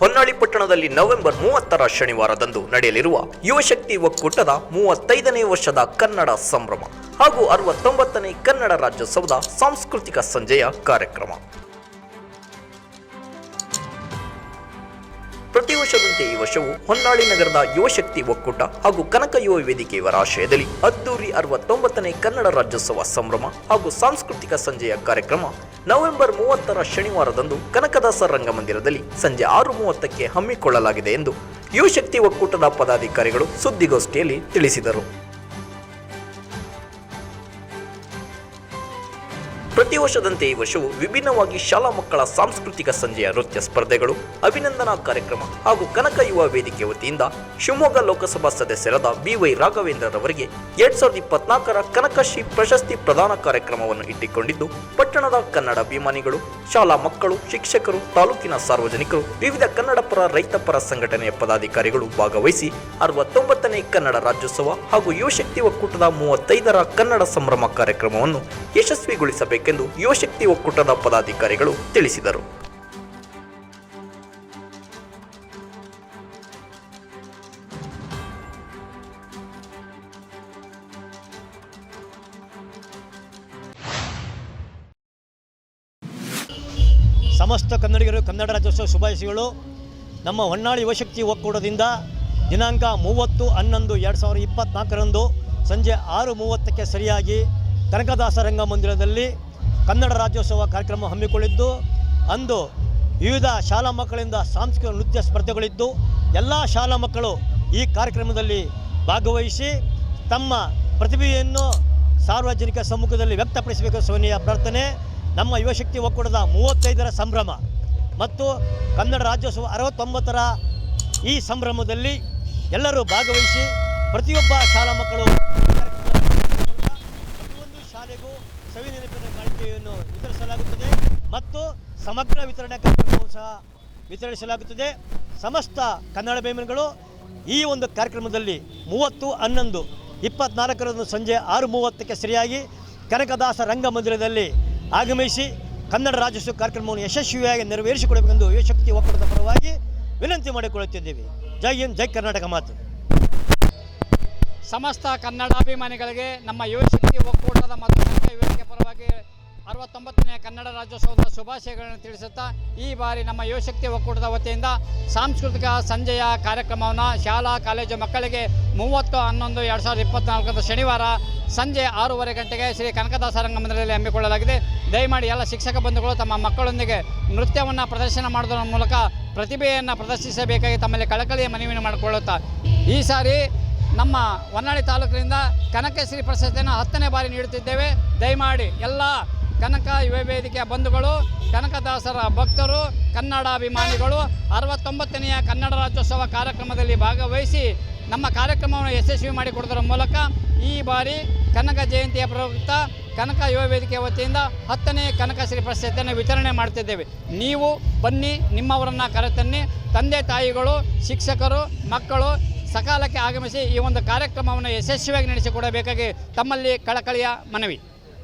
ಪಟ್ಟಣದಲ್ಲಿ ನವೆಂಬರ್ ಮೂವತ್ತರ ಶನಿವಾರದಂದು ನಡೆಯಲಿರುವ ಯುವಶಕ್ತಿ ಒಕ್ಕೂಟದ ಮೂವತ್ತೈದನೇ ವರ್ಷದ ಕನ್ನಡ ಸಂಭ್ರಮ ಹಾಗೂ ಅರವತ್ತೊಂಬತ್ತನೇ ಕನ್ನಡ ರಾಜ್ಯೋತ್ಸವದ ಸಾಂಸ್ಕೃತಿಕ ಸಂಜೆಯ ಕಾರ್ಯಕ್ರಮ. ಪ್ರತಿ ವರ್ಷದಂತೆ ಈ ವರ್ಷವೂ ಹೊನ್ನಾಳಿ ನಗರದ ಯುವಶಕ್ತಿ ಒಕ್ಕೂಟ ಹಾಗೂ ಕನಕ ಯುವ ವೇದಿಕೆ ಇವರ ಆಶಯದಲ್ಲಿ ಅದ್ದೂರಿ ಅರವತ್ತೊಂಬತ್ತನೇ ಕನ್ನಡ ರಾಜ್ಯೋತ್ಸವ ಸಂಭ್ರಮ ಹಾಗೂ ಸಾಂಸ್ಕೃತಿಕ ಸಂಜೆಯ ಕಾರ್ಯಕ್ರಮ ನವೆಂಬರ್ ಮೂವತ್ತರ ಶನಿವಾರದಂದು ಕನಕದಾಸ ರಂಗಮಂದಿರದಲ್ಲಿ ಸಂಜೆ ಆರು ಮೂವತ್ತಕ್ಕೆ ಹಮ್ಮಿಕೊಳ್ಳಲಾಗಿದೆ ಎಂದು ಯುವಶಕ್ತಿ ಒಕ್ಕೂಟದ ಪದಾಧಿಕಾರಿಗಳು ಸುದ್ದಿಗೋಷ್ಠಿಯಲ್ಲಿ ತಿಳಿಸಿದರು. ಪ್ರತಿ ವರ್ಷದಂತೆ ಈ ವರ್ಷವೂ ವಿಭಿನ್ನವಾಗಿ ಶಾಲಾ ಮಕ್ಕಳ ಸಾಂಸ್ಕೃತಿಕ ಸಂಜೆಯ ನೃತ್ಯ ಸ್ಪರ್ಧೆಗಳು, ಅಭಿನಂದನಾ ಕಾರ್ಯಕ್ರಮ ಹಾಗೂ ಕನಕ ಯುವ ವೇದಿಕೆ ವತಿಯಿಂದ ಶಿವಮೊಗ್ಗ ಲೋಕಸಭಾ ಸದಸ್ಯರಾದ ಬಿವೈ ರಾಘವೇಂದ್ರರವರಿಗೆ ಎರಡ್ ಸಾವಿರದ ಇಪ್ಪತ್ನಾಲ್ಕರ ಕನಕಶ್ರೀ ಪ್ರಶಸ್ತಿ ಪ್ರದಾನ ಕಾರ್ಯಕ್ರಮವನ್ನು ಇಟ್ಟುಕೊಂಡಿದ್ದು, ಪಟ್ಟಣದ ಕನ್ನಡ ಅಭಿಮಾನಿಗಳು, ಶಾಲಾ ಮಕ್ಕಳು, ಶಿಕ್ಷಕರು, ತಾಲೂಕಿನ ಸಾರ್ವಜನಿಕರು, ವಿವಿಧ ಕನ್ನಡಪರ ರೈತಪರ ಸಂಘಟನೆಯ ಪದಾಧಿಕಾರಿಗಳು ಭಾಗವಹಿಸಿ ಅರವತ್ತೊಂಬತ್ತನೇ ಕನ್ನಡ ರಾಜ್ಯೋತ್ಸವ ಹಾಗೂ ಯುವಶಕ್ತಿ ಒಕ್ಕೂಟದ ಮೂವತ್ತೈದರ ಕನ್ನಡ ಸಂಭ್ರಮ ಕಾರ್ಯಕ್ರಮವನ್ನು ಯಶಸ್ವಿಗೊಳಿಸಬೇಕೆಂದು ಯುವಶಕ್ತಿ ಒಕ್ಕೂಟದ ಪದಾಧಿಕಾರಿಗಳು ತಿಳಿಸಿದರು. ಸಮಸ್ತ ಕನ್ನಡಿಗರು, ಕನ್ನಡ ರಾಜ್ಯೋತ್ಸವ ಶುಭಾಶಯಗಳು. ನಮ್ಮ ಹೊನ್ನಾಳಿ ಯುವಶಕ್ತಿ ಒಕ್ಕೂಟದಿಂದ ದಿನಾಂಕ ಮೂವತ್ತು ಹನ್ನೊಂದು ಎರಡು ಸಾವಿರದ ಇಪ್ಪತ್ತ್ನಾಲ್ಕರಂದು ಸಂಜೆ ಆರು ಮೂವತ್ತಕ್ಕೆ ಸರಿಯಾಗಿ ಕನಕದಾಸ ರಂಗಮಂದಿರದಲ್ಲಿ ಕನ್ನಡ ರಾಜ್ಯೋತ್ಸವ ಕಾರ್ಯಕ್ರಮ ಹಮ್ಮಿಕೊಂಡಿದ್ದು ಅಂದು ವಿವಿಧ ಶಾಲಾ ಮಕ್ಕಳಿಂದ ಸಾಂಸ್ಕೃತಿಕ ನೃತ್ಯ ಸ್ಪರ್ಧೆಗಳಿದ್ದು, ಎಲ್ಲ ಶಾಲಾ ಮಕ್ಕಳು ಈ ಕಾರ್ಯಕ್ರಮದಲ್ಲಿ ಭಾಗವಹಿಸಿ ತಮ್ಮ ಪ್ರತಿಭೆಯನ್ನು ಸಾರ್ವಜನಿಕ ಸಮ್ಮುಖದಲ್ಲಿ ವ್ಯಕ್ತಪಡಿಸಬೇಕು ಸೋನಿಯ ಪ್ರಾರ್ಥನೆ. ನಮ್ಮ ಯುವಶಕ್ತಿ ಒಕ್ಕೂಟದ ಮೂವತ್ತೈದರ ಸಂಭ್ರಮ ಮತ್ತು ಕನ್ನಡ ರಾಜ್ಯೋತ್ಸವ ಅರವತ್ತೊಂಬತ್ತರ ಈ ಸಂಭ್ರಮದಲ್ಲಿ ಎಲ್ಲರೂ ಭಾಗವಹಿಸಿ ಪ್ರತಿಯೊಬ್ಬ ಶಾಲಾ ಮಕ್ಕಳು ಪ್ರತಿಯೊಂದು ಶಾಲೆಗೂ ಸವಿ ನೆನಪಿನ ಕಾಣಿಕೆಯನ್ನು ವಿತರಿಸಲಾಗುತ್ತದೆ ಮತ್ತು ಸಮಗ್ರ ವಿತರಣೆ ಕಾರ್ಯಕ್ರಮವನ್ನು ಸಹ ವಿತರಿಸಲಾಗುತ್ತದೆ. ಸಮಸ್ತ ಕನ್ನಡ ಬೇಮನ್ಗಳು ಈ ಒಂದು ಕಾರ್ಯಕ್ರಮದಲ್ಲಿ ಮೂವತ್ತು, ಹನ್ನೊಂದು, ಇಪ್ಪತ್ನಾಲ್ಕರಂದು ಸಂಜೆ ಆರು ಮೂವತ್ತಕ್ಕೆ ಸರಿಯಾಗಿ ಕನಕದಾಸ ರಂಗಮಂದಿರದಲ್ಲಿ ಆಗಮಿಸಿ ಕನ್ನಡ ರಾಜ್ಯೋತ್ಸವ ಕಾರ್ಯಕ್ರಮವನ್ನು ಯಶಸ್ವಿಯಾಗಿ ನೆರವೇರಿಸಿಕೊಡಬೇಕೆಂದು ಯುವಶಕ್ತಿ ಒಕ್ಕೂಟದ ಪರವಾಗಿ ವಿನಂತಿ ಮಾಡಿಕೊಳ್ಳುತ್ತಿದ್ದೇವೆ. ಜೈ ಹಿಂದ್, ಜೈ ಕರ್ನಾಟಕ ಮಾತು. ಸಮಸ್ತ ಕನ್ನಡಾಭಿಮಾನಿಗಳಿಗೆ ನಮ್ಮ ಯುವಶಕ್ತಿ ಒಕ್ಕೂಟದ ಶುಭಾಶಯಗಳನ್ನು ತಿಳಿಸುತ್ತಾ ಈ ಬಾರಿ ನಮ್ಮ ಯುವಶಕ್ತಿ ಒಕ್ಕೂಟದ ವತಿಯಿಂದ ಸಾಂಸ್ಕೃತಿಕ ಸಂಜೆಯ ಕಾರ್ಯಕ್ರಮವನ್ನು ಶಾಲಾ, ಕಾಲೇಜು ಮಕ್ಕಳಿಗೆ ಮೂವತ್ತು, ಹನ್ನೊಂದು, ಎರಡು ಸಾವಿರದ ಇಪ್ಪತ್ತ್ನಾಲ್ಕರ ಶನಿವಾರ ಸಂಜೆ ಆರೂವರೆ ಗಂಟೆಗೆ ಶ್ರೀ ಕನಕದಾಸ ರಂಗಮಂದಿರದಲ್ಲಿ ಹಮ್ಮಿಕೊಳ್ಳಲಾಗಿದೆ. ದಯಮಾಡಿ ಎಲ್ಲ ಶಿಕ್ಷಕ ಬಂಧುಗಳು ತಮ್ಮ ಮಕ್ಕಳೊಂದಿಗೆ ನೃತ್ಯವನ್ನು ಪ್ರದರ್ಶನ ಮಾಡೋದರ ಮೂಲಕ ಪ್ರತಿಭೆಯನ್ನು ಪ್ರದರ್ಶಿಸಬೇಕಾಗಿ ತಮ್ಮಲ್ಲಿ ಕಳಕಳಿಯ ಮನವಿಯನ್ನು ಮಾಡಿಕೊಳ್ಳುತ್ತಾ. ಈ ಸಾರಿ ನಮ್ಮ ಹೊನ್ನಾಳಿ ತಾಲೂಕಿನಿಂದ ಕನಕಶ್ರೀ ಪ್ರಶಸ್ತಿಯನ್ನು ಹತ್ತನೇ ಬಾರಿ ನೀಡುತ್ತಿದ್ದೇವೆ. ದಯಮಾಡಿ ಎಲ್ಲ ಕನಕ ಯುವ ವೇದಿಕೆಯ ಬಂಧುಗಳು, ಕನಕದಾಸರ ಭಕ್ತರು, ಕನ್ನಡಾಭಿಮಾನಿಗಳು, ಅರವತ್ತೊಂಬತ್ತನೆಯ ಕನ್ನಡ ರಾಜ್ಯೋತ್ಸವ ಕಾರ್ಯಕ್ರಮದಲ್ಲಿ ಭಾಗವಹಿಸಿ ನಮ್ಮ ಕಾರ್ಯಕ್ರಮವನ್ನು ಯಶಸ್ವಿ ಮಾಡಿಕೊಡೋದರ ಮೂಲಕ ಈ ಬಾರಿ ಕನಕ ಜಯಂತಿಯ ಪ್ರಯುಕ್ತ ಕನಕ ಯುವ ವೇದಿಕೆ ವತಿಯಿಂದ ಹತ್ತನೇ ಕನಕಶ್ರೀ ಪ್ರಶಸ್ತಿಯನ್ನು ವಿತರಣೆ ಮಾಡ್ತಿದ್ದೇವೆ. ನೀವು ಬನ್ನಿ, ನಿಮ್ಮವರನ್ನು ಕರೆತನ್ನಿ, ತಂದೆ ತಾಯಿಗಳು, ಶಿಕ್ಷಕರು, ಮಕ್ಕಳು ಸಕಾಲಕ್ಕೆ ಆಗಮಿಸಿ ಈ ಒಂದು ಕಾರ್ಯಕ್ರಮವನ್ನು ಯಶಸ್ವಿಯಾಗಿ ನಡೆಸಿಕೊಡಬೇಕಾಗಿ ತಮ್ಮಲ್ಲಿ ಕಳಕಳಿಯ ಮನವಿ.